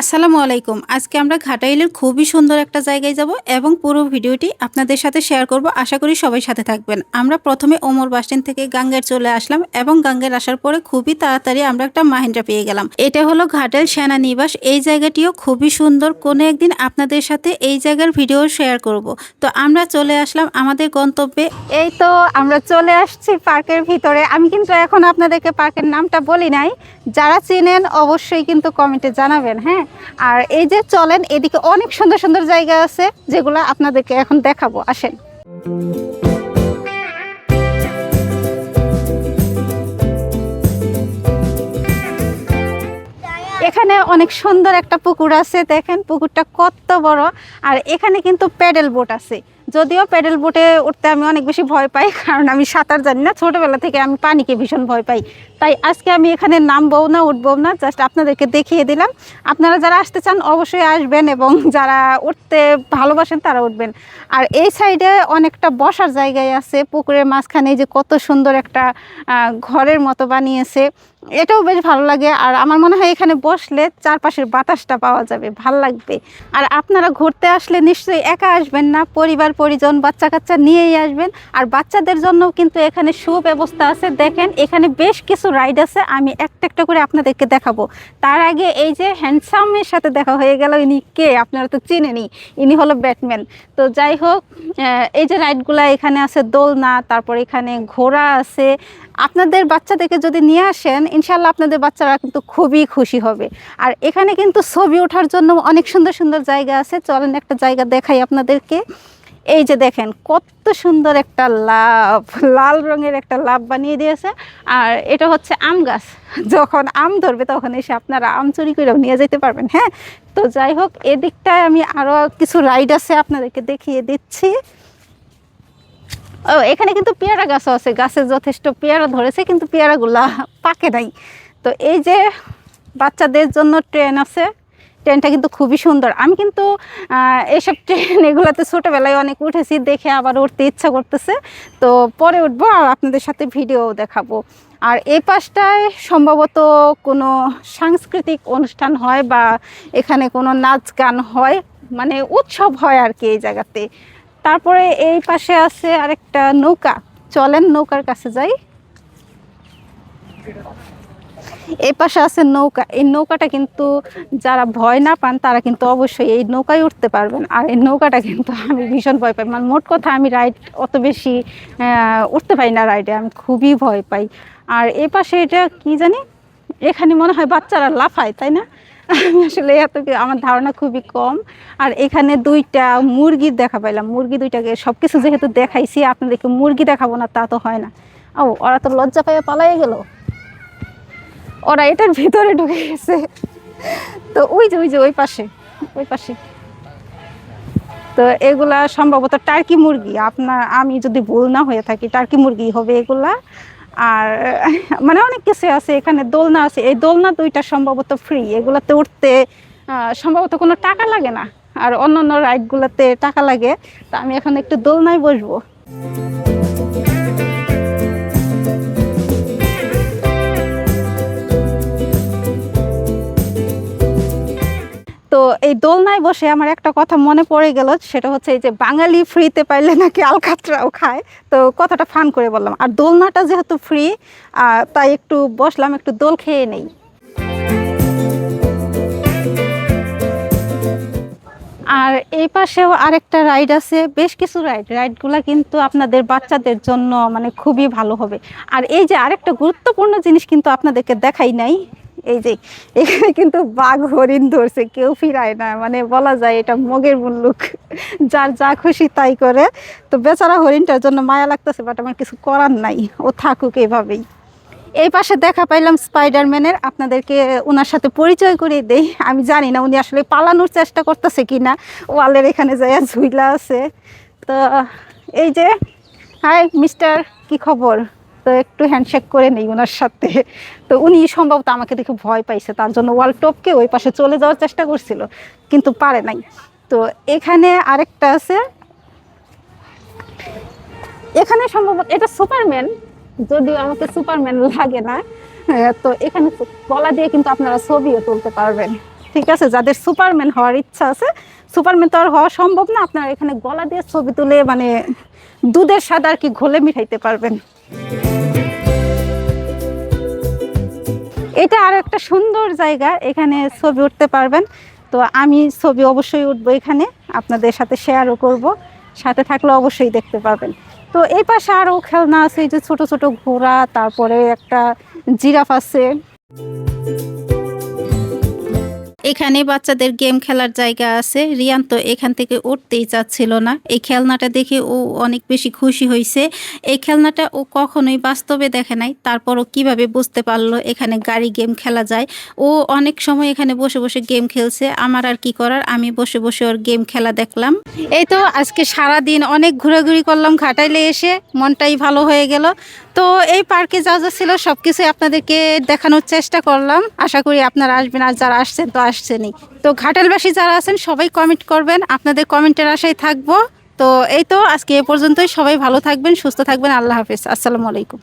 আসসালামু আলাইকুম। আজকে আমরা ঘাটাইলের খুবই সুন্দর একটা জায়গায় যাব এবং পুরো ভিডিওটি আপনাদের সাথে শেয়ার করব। আশা করি সবাই সাথে থাকবেন। আমরা প্রথমে ওমর বাসস্ট্যান্ড থেকে গাঙ্গের চলে আসলাম এবং গাঙ্গের আসার পরে খুবই তাড়াতাড়ি আমরা একটা মাহিন্দ্রা পেয়ে গেলাম। এটা হলো ঘাটাইল সেনা নিবাস এই জায়গাটিও খুবই সুন্দর। কোনো একদিন আপনাদের সাথে এই জায়গার ভিডিও শেয়ার করব। তো আমরা চলে আসলাম আমাদের গন্তব্যে। এই তো আমরা চলে আসছি পার্কের ভিতরে। আমি কিন্তু এখন আপনাদেরকে পার্কের নামটা বলি নাই। যারা চেনেন অবশ্যই কিন্তু কমেন্টে জানাবেন হ্যাঁ? আর এই যে চলেন, এদিকে অনেক সুন্দর সুন্দর জায়গা আছে যেগুলো আপনাদেরকে এখন দেখাবো। আসেন। এখানে অনেক সুন্দর একটা পুকুর আছে, দেখেন, পুকুরটা কত বড়। আর এখানে কিন্তু প্যাডেল বোট আছে। যদিও প্যাডেল বোটে উঠতে আমি অনেক বেশি ভয় পাই, কারণ আমি সাঁতার জানি না। ছোটোবেলা থেকে আমি পানিকে ভীষণ ভয় পাই। তাই আজকে আমি এখানে নামবো না উঠবো না জাস্ট আপনাদেরকে দেখিয়ে দিলাম। আপনারা যারা আসতে চান, অবশ্যই আসবেন এবং যারা উঠতে ভালোবাসেন, তারা উঠবেন। আর এই সাইডে অনেকটা বসার জায়গায় আছে, পুকুরের মাঝখানে যে কত সুন্দর একটা ঘরের মতো বানিয়েছে। এটাও বেশ ভালো লাগে। আর আমার মনে হয় এখানে বসলে চারপাশের বাতাসটা পাওয়া যাবে, ভালো লাগবে। আর আপনারা ঘুরতে আসলে নিশ্চয়ই একা আসবেন না, পরিবার পরিজন বাচ্চা কাচ্চা নিয়েই আসবেন। আর বাচ্চাদের জন্য কিন্তু এখানে সুব্যবস্থা আছে। দেখেন, এখানে বেশ কিছু রাইড আছে। আমি একটা একটা করে আপনাদেরকে দেখাবো। তার আগে এই যে হ্যান্ডসামের সাথে দেখা হয়ে গেল ইনি কে? আপনারা তো চিনেনি ইনি হলো ব্যাটম্যান তো যাই হোক এই যে রাইডগুলা এখানে আছে, দোলনা, তারপর এখানে ঘোড়া আছে। আপনাদের বাচ্চাদেরকে যদি নিয়ে আসেন ইনশাল্লাহ আপনাদের বাচ্চারা কিন্তু খুবই খুশি হবে। আর এখানে কিন্তু ছবি ওঠার জন্য অনেক সুন্দর সুন্দর জায়গা আছে। চলেন একটা জায়গা দেখাই আপনাদেরকে। এই যে দেখেন, কত সুন্দর একটা লাভ লাল রঙের একটা লাভ বানিয়ে দিয়েছে। আর এটা হচ্ছে আম গাছ। যখন আম ধরবে, তখন এসে আপনারা আম চুরি করেও নিয়ে যেতে পারবেন হ্যাঁ? তো যাই হোক, এদিকটায় আমি আরও কিছু রাইড আছে আপনাদেরকে দেখিয়ে দিচ্ছি। ও, এখানে কিন্তু পেয়ারা গাছও আছে। গাছে যথেষ্ট পেয়ারা ধরেছে, কিন্তু পেয়ারাগুলা পাকে নাই। তো এই যে বাচ্চাদের জন্য ট্রেন আছে। ট্রেনটা কিন্তু খুবই সুন্দর। আমি কিন্তু আহ, এইসব ট্রেন এগুলোতে ছোটোবেলায় অনেক উঠেছি দেখে আবার উঠতে ইচ্ছা করতেছে। তো পরে উঠবো আর আপনাদের সাথে ভিডিও দেখাবো। আর এই পাশটায় সম্ভবত কোনো সাংস্কৃতিক অনুষ্ঠান হয় বা এখানে কোনো নাচ গান হয় মানে উৎসব হয় আর কি এই জায়গাতে। তারপরে এই পাশে আছে আরেকটা নৌকা। চলেন নৌকার কাছে যাই। এই পাশে আছে নৌকা। এই নৌকাটা কিন্তু যারা ভয় না পান, তারা কিন্তু অবশ্যই এই নৌকায় উঠতে পারবেন। আর এই নৌকাটা কিন্তু আমি ভীষণ ভয় পাই। মানে মোট কথা আমি রাইড অত বেশি উঠতে পারি না রাইডে। আমি খুবই ভয় পাই। আর এই পাশে এটা কি জানি? এখানে মনে হয় বাচ্চারা লাফায়, তাই না? আমি আসলে এত আমার ধারণা খুবই কম। আর এখানে দুইটা মুরগি দেখা পাইলাম। মুরগি দুইটাকে সব কিছু যেহেতু দেখাইছি, আপনাদেরকে মুরগি দেখাবো না, তা তো হয় না। ও, ওরা তো লজ্জা পাইয়া পালাই গেল। ওরা এটার ভিতরে ঢুকে গেছে। তো ওই যে ওই যে, ওই পাশে ওই পাশে। তো এগুলা সম্ভবত টার্কি মুরগি। আপনার, আমি যদি ভুল না হয়ে থাকি, টার্কি মুরগি হবে এগুলা। আর মানে অনেক কিছু আছে, এখানে দোলনা আছে। এই দোলনা দুইটা সম্ভবত ফ্রি এগুলাতে উঠতে সম্ভবত কোনো টাকা লাগে না। আর অন্যান্য রাইডগুলোতে টাকা লাগে। তা আমি এখন একটু দোলনায় বসবো। এই দোলনায় বসে আমার একটা কথা মনে পড়ে গেল, সেটা হচ্ছে এই যে বাঙালি ফ্রিতে পাইলে নাকি আলকাতরাও খায়। তো কথাটা ফান করে বললাম। আর দোলনাটা যেহেতু ফ্রি তাই একটু বসলাম, একটু দোল খেয়ে নেই। আর এই পাশেও আরেকটা রাইড আছে, বেশ কিছু রাইড। রাইডগুলো কিন্তু আপনাদের বাচ্চাদের জন্য মানে খুবই ভালো হবে। আর এই যে আরেকটা গুরুত্বপূর্ণ জিনিস কিন্তু আপনাদেরকে দেখাই নাই এই যে, এখানে কিন্তু বাঘ হরিণ ধরছে, কেউ ফিরায় না। মানে বলা যায় এটা মগের মুল্লুক। যার যা খুশি তাই করে। তো বেচারা হরিণটার জন্য মায়া লাগতেছে বাট আমার কিছু করার নাই। ও থাকুক এভাবেই। এই পাশে দেখা পাইলাম স্পাইডারম্যানের আপনাদেরকে ওনার সাথে পরিচয় করে দেই। আমি জানি না উনি আসলে পালানোর চেষ্টা করতেছে কি না ওয়ালের এখানে যাইয়া ঝুইলা আছে। তো, এই যে, হাই মিস্টার কি খবর? তো একটু হ্যান্ডশেক করে নেই ওনার সাথে। তো উনি সম্ভবত আমাকে দেখে ভয় পাইছে তার জন্য ওয়াল টপকে ওই পাশে চলে যাওয়ার চেষ্টা করছিল কিন্তু পারে নাই। তো এখানে আরেকটা আছে। এখানে সম্ভবত এটা সুপারম্যান যদিও আমাকে সুপারম্যান লাগে না। আহ, তো এখানে গলা দিয়ে কিন্তু আপনারা ছবিও তুলতে পারবেন। ঠিক আছে যাদের সুপারম্যান হওয়ার ইচ্ছা আছে সুপারম্যান তো আর হওয়া সম্ভব না আপনার এখানে গলা দিয়ে ছবি তুলে মানে দুধের স্বাদ আর কি ঘোলে মিঠাইতে পারবেন। এটা আর একটা সুন্দর জায়গা, এখানে ছবি উঠতে পারবেন। তো আমি ছবি অবশ্যই উঠবো এখানে, আপনাদের সাথে শেয়ারও করব। সাথে থাকলে অবশ্যই দেখতে পাবেন তো এই পাশে আরও খেলনা আছে, এই যে ছোট ছোট ঘোড়া, তারপরে একটা জিরাফ আছে। এখানে বাচ্চাদের গেম খেলার জায়গা আছে। রিয়ান তো এখান থেকে উঠতেই চাচ্ছিল না। এই খেলনাটা দেখে ও অনেক বেশি খুশি হয়েছে এই খেলনাটা ও কখনোই বাস্তবে দেখে নাই। তারপরও কীভাবে বুঝতে পারল এখানে গাড়ি গেম খেলা যায়? ও অনেক সময় এখানে বসে বসে গেম খেলছে। আমার আর কি করার? আমি বসে বসে ওর গেম খেলা দেখলাম। এই তো আজকে সারা দিন অনেক ঘোরাঘুরি করলাম। ঘাটাইলে এসে মনটাই ভালো হয়ে গেল। তো এই পার্কে যা যা ছিল সব কিছুই আপনাদেরকে দেখানোর চেষ্টা করলাম। আশা করি আপনারা আসবেন আর যারা আসছেন তো আসছেনই। তো ঘাটালবাসী যারা আছেন, সবাই কমেন্ট করবেন। আপনাদের কমেন্টের আশায় থাকব। তো এই তো, আজকে এ পর্যন্তই। সবাই ভালো থাকবেন, সুস্থ থাকবেন। আল্লাহ হাফিজ। আসসালামু আলাইকুম।